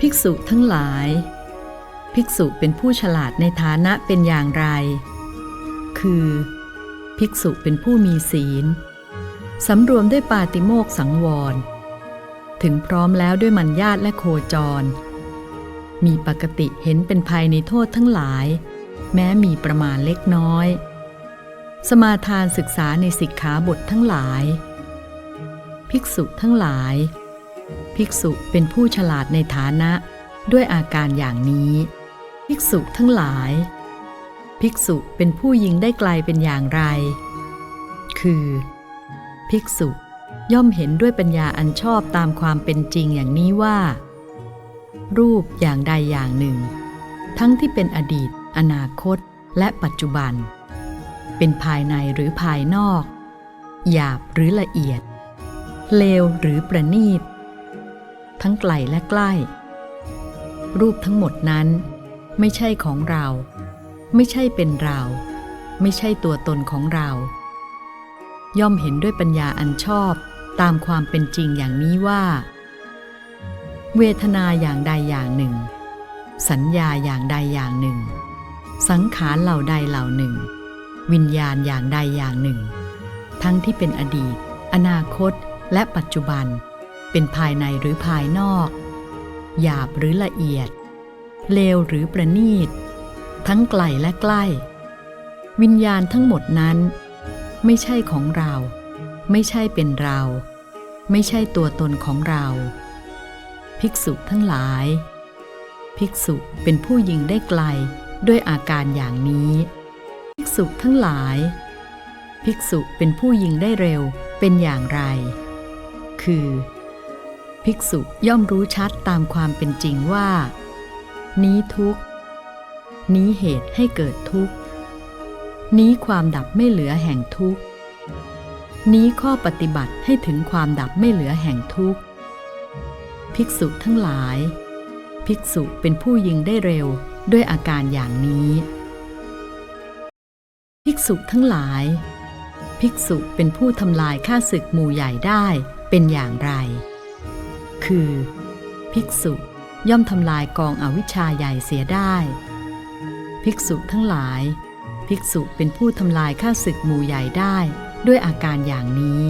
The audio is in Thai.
ภิกษุทั้งหลาย ภิกษุเป็นผู้ฉลาดในฐานะเป็นอย่างไร คือ ภิกษุเป็นผู้มีศีลสำรวมด้วยปาติโมกข์สังวร ถึงพร้อมแล้วด้วยมัญญาตและโคจร มีปกติเห็นเป็นภัยในโทษทั้งหลาย แม้มีประมาณเล็กน้อย สมาทานศึกษาในสิกขาบททั้งหลาย ภิกษุทั้งหลาย ภิกษุเป็นผู้ฉลาดในฐานะด้วยอาการอย่างนี้ ภิกษุทั้งหลาย ภิกษุเป็นผู้ยิงได้ไกลเป็นอย่างไร คือ ภิกษุย่อมเห็นด้วยปัญญาอันชอบตามความเป็นจริงอย่างนี้ว่า รูปอย่างใดอย่างหนึ่ง ทั้งที่เป็นอดีต อนาคต และปัจจุบัน เป็นภายในหรือภายนอก หยาบหรือละเอียด เลวหรือประณีต ทั้งไกลและใกล้ รูปทั้งหมดนั้น ไม่ใช่ของเรา ไม่ใช่เป็นเรา ไม่ใช่ตัวตนของเรา ย่อมเห็นด้วยปัญญาอันชอบตามความเป็นจริงอย่างนี้ว่า เวทนาอย่างใดอย่างหนึ่ง สัญญาอย่างใดอย่างหนึ่ง สังขารเหล่าใดเหล่าหนึ่ง วิญญาณอย่างใดอย่างหนึ่ง ทั้งที่เป็นอดีต อนาคต และปัจจุบัน เป็นภายในหรือภายนอก หยาบหรือละเอียด เลวหรือประณีต ทั้งไกลและใกล้ วิญญาณทั้งหมดนั้น ไม่ใช่ของเรา ไม่ใช่เป็นเรา ไม่ใช่ตัวตนของเรา ภิกษุทั้งหลาย ภิกษุเป็นผู้ยิงได้ไกลด้วยอาการอย่างนี้ ภิกษุทั้งหลาย ภิกษุเป็นผู้ยิงได้เร็วเป็นอย่างไร คือ ภิกษุย่อมรู้ชัดตามความเป็นจริงว่า นี้ทุกนี้เหตุให้เกิดทุกนี้ความดับไม่เหลือแห่งทุกนี้ข้อปฏิบัติให้ถึงความดับไม่เหลือแห่งทุกภิกษุทั้งหลาย ภิกษุเป็นผู้ยิงได้เร็วด้วยอาการอย่างนี้ ภิกษุทั้งหลาย ภิกษุเป็นผู้ทำลายข้าศึกหมู่ใหญ่ได้เป็นอย่างไร คือ ภิกษุย่อมทำลายกองอวิชชาใหญ่เสียได้ ภิกษุทั้งหลาย ภิกษุเป็นผู้ทำลายข้าศึกหมู่ใหญ่ได้ด้วยอาการอย่างนี้